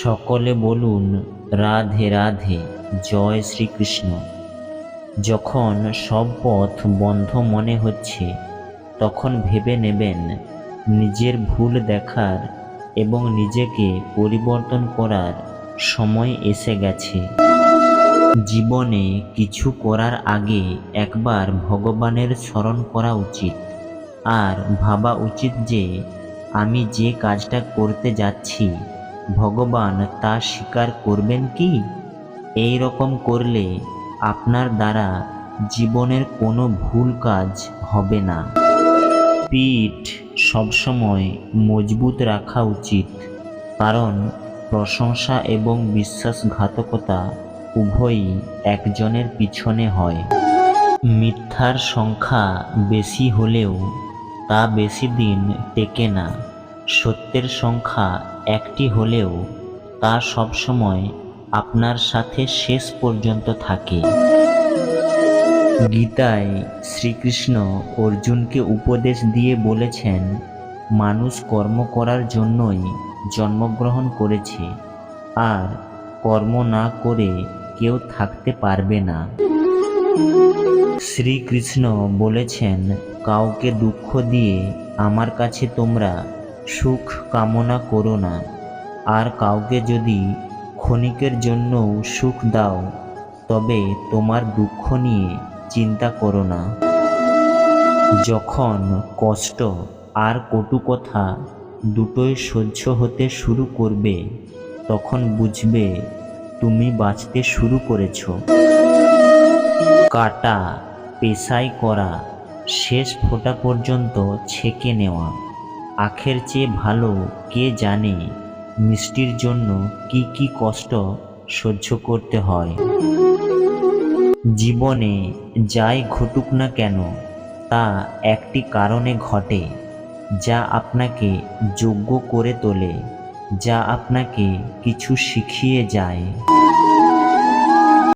সকলে বলুন, রাধে রাধে, জয় শ্রীকৃষ্ণ। যখন সব পথ বন্ধ মনে হচ্ছে, তখন ভেবে নেবেন, নিজের ভুল দেখার এবং নিজেকে পরিবর্তন করার সময় এসে গেছে। জীবনে কিছু করার আগে একবার ভগবানের স্মরণ করা উচিত। আর ভাবা উচিত যে, আমি যে কাজটা করতে যাচ্ছি ভগবান তা স্বীকার করবেন কি? এই রকম করলে আপনার দ্বারা জীবনের কোনো ভুল কাজ হবে না। পিঠ সবসময় মজবুত রাখা উচিত, কারণ প্রশংসা এবং বিশ্বাসঘাতকতা উভয়ই একজনের পিছনে হয়। মিথ্যার সংখ্যা বেশি হলেও তা বেশি দিন টেকে না। সত্যের সংখ্যা একটি হলেও তা সবসময় আপনার সাথে শেষ পর্যন্ত থাকে। গীতায় শ্রীকৃষ্ণ অর্জুনকে উপদেশ দিয়ে বলেছেন, মানুষ কর্ম করার জন্যই জন্মগ্রহণ করেছে, আর কর্ম না করে কেউ থাকতে পারবে না। শ্রীকৃষ্ণ বলেছেন, কাউকে দুঃখ দিয়ে আমার কাছে তোমরা সুখ কামনা করো না। আর কাউকে যদি ক্ষণিকের জন্যও সুখ দাও, তবে তোমার দুঃখ নিয়ে চিন্তা করো না। যখন কষ্ট আর কটু কথা দুটোই সহ্য হতে শুরু করবে, তখন বুঝবে তুমি বাঁচতে শুরু করেছ। কাটা পেশাই করা শেষ ফোঁটা পর্যন্ত ছেঁকে নেওয়া। আখের চেয়ে ভালো কে জানে মিষ্টির জন্য কি কি কষ্ট সহ্য করতে হয়। জীবনে যাই ঘটুক না কেন, তা একটি কারণে ঘটে, যা আপনাকে যোগ্য করে তোলে, যা আপনাকে কিছু শিখিয়ে যায়।